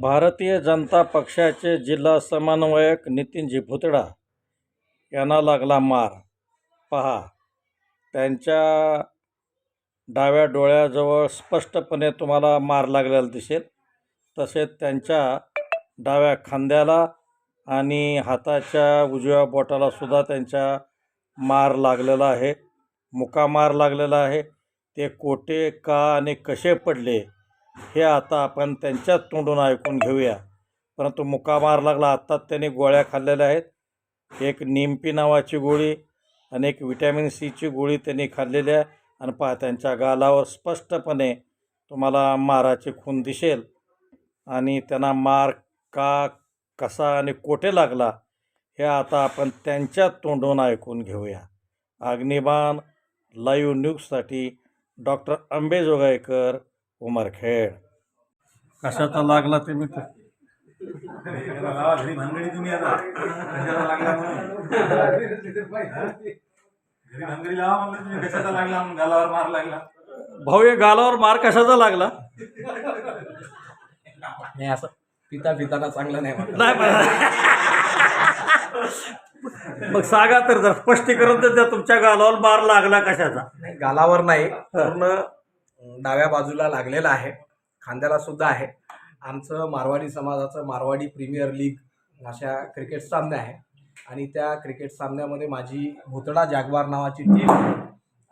भारतीय जनता पक्षाचे जिल्हा समन्वयक नितीनजी भुतडा यांना लागला मार. पहा त्यांच्या डाव्या डोळ्याजवळ स्पष्टपणे तुम्हाला मार लागलेला दिसेल. तसेच त्यांच्या डाव्या खांद्याला आणि हाताच्या उजव्या बोटाला सुद्धा त्यांच्या मार लागलेला आहे. मुका मार लागलेला आहे. ते कोठे का आणि कसे पडले? हे आता आपण त्यांच्याच तोंडून ऐकून घेऊया. परंतु मुका मार लागला. आत्ताच त्यांनी गोळ्या खाल्लेल्या आहेत. एक निमपी नावाची गोळी आणि एक विटॅमिन सीची गोळी त्यांनी खाल्लेली आहे. आणि पहा त्यांच्या गालावर स्पष्टपणे तुम्हाला माराची खून दिसेल. आणि त्यांना मार का कसा आणि कोठे लागला हे आता आपण त्यांच्या तोंडून ऐकून घेऊया. अग्निबाण लाईव्ह न्यूजसाठी डॉक्टर अंबेजोगाईकर उमरखेड कशाचा लागला ते मी घरी भानगडी तुम्ही आता कशाला लागला म्हणून घरी भानगडी लावा म्हणलं तुम्ही कशाचा लागला म्हणून गालावर मार लागला भाऊ हे गालावर मार कशाचा लागला? नाही असं पिता पिताना चांगलं नाही वाटत. नाही मग सांगा तर जर स्पष्टीकरण तर द्या तुमच्या गालावर मार लागला कशाचा? नाही गालावर नाही पूर्ण डाव्या बाजूला लागलेला आहे. खांद्याला सुद्धा आहे. आमचं मारवाडी समाजाचं मारवाडी प्रीमियर लीग अशा क्रिकेट सामने आहे. आणि त्या क्रिकेट सामन्यामध्ये माझी भुतडा जागवार नावाची टीम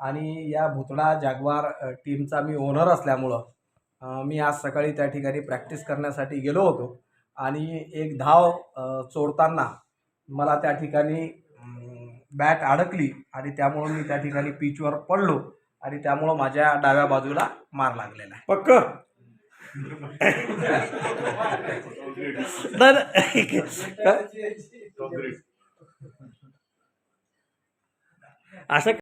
आणि या भुतडा जागवार टीमचा मी ओनर असल्यामुळं मी आज सकाळी त्या ठिकाणी प्रॅक्टिस करण्यासाठी गेलो होतो. आणि एक धाव चोडताना चोरताना मला त्या ठिकाणी बॅट अडकली. आणि त्यामुळं मी त्या ठिकाणी पिचवर पडलो. आणि त्यामुळं माझ्या डाव्या बाजूला मार लागलेला आहे. पक्क. असं